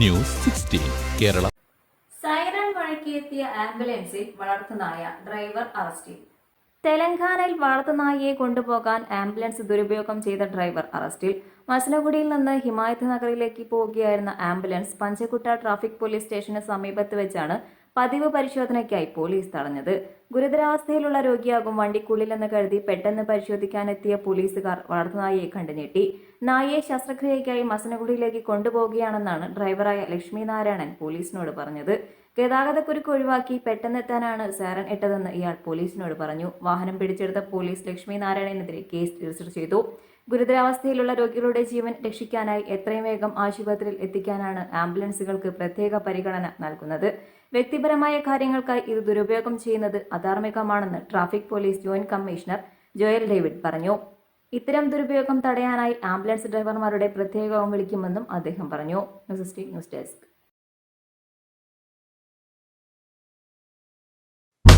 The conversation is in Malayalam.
News sixteen Kerala. സൈറൺ വഴക്കിയെത്തിയ ആംബുലൻസിൽ വളർത്തുനായ ഡ്രൈവർ അറസ്റ്റിൽ തെലങ്കാനയിൽ വളർത്തുനായയെ കൊണ്ടുപോകാൻ ആംബുലൻസ് ദുരുപയോഗം ചെയ്ത ഡ്രൈവർ അറസ്റ്റിൽ. മസനഗുഡിയിൽ നിന്ന് ഹിമായത് നഗറിലേക്ക് പോവുകയായിരുന്ന ആംബുലൻസ് പഞ്ചകുട്ട ട്രാഫിക് പോലീസ് സ്റ്റേഷന് സമീപത്ത് വെച്ചാണ് പതിവ് പരിശോധനയ്ക്കായി പോലീസ് തടഞ്ഞത്. ഗുരുതരാവസ്ഥയിലുള്ള രോഗിയാകും വണ്ടിക്കുള്ളിലെന്ന് കരുതി പെട്ടെന്ന് പരിശോധിക്കാനെത്തിയ പോലീസുകാർ വളർത്തുനായയെ കണ്ടുനീട്ടി. നായയെ ശസ്ത്രക്രിയയ്ക്കായി മസനഗുഡിയിലേക്ക് കൊണ്ടുപോകുകയാണെന്നാണ് ഡ്രൈവറായ ലക്ഷ്മി നാരായണൻ പോലീസിനോട് പറഞ്ഞത്. ഗതാഗതക്കുരുക്ക് ഒഴിവാക്കി പെട്ടെന്നെത്താനാണ് സാരൻ ഇട്ടതെന്ന് ഇയാൾ പോലീസിനോട് പറഞ്ഞു. വാഹനം പിടിച്ചെടുത്ത പോലീസ് ലക്ഷ്മി നാരായണനെതിരെ കേസ് രജിസ്റ്റർ ചെയ്തു. ഗുരുതരാവസ്ഥയിലുള്ള രോഗികളുടെ ജീവൻ രക്ഷിക്കാനായി എത്രയും വേഗം ആശുപത്രിയിൽ എത്തിക്കാനാണ് ആംബുലൻസുകൾക്ക് പ്രത്യേക പരിഗണന നൽകുന്നത്. വ്യക്തിപരമായ കാര്യങ്ങൾക്കായി ഇത് ദുരുപയോഗം ചെയ്യുന്നത് അധാർമികമാണെന്ന് traffic police joint commissioner Joel David പറഞ്ഞു. ഇത്തരം ദുരുപയോഗം തടയാനായി ആംബുലൻസ് ഡ്രൈവർമാരുടെ പ്രത്യേക യോഗം വിളിക്കുമെന്നും അദ്ദേഹം പറഞ്ഞു. News desk.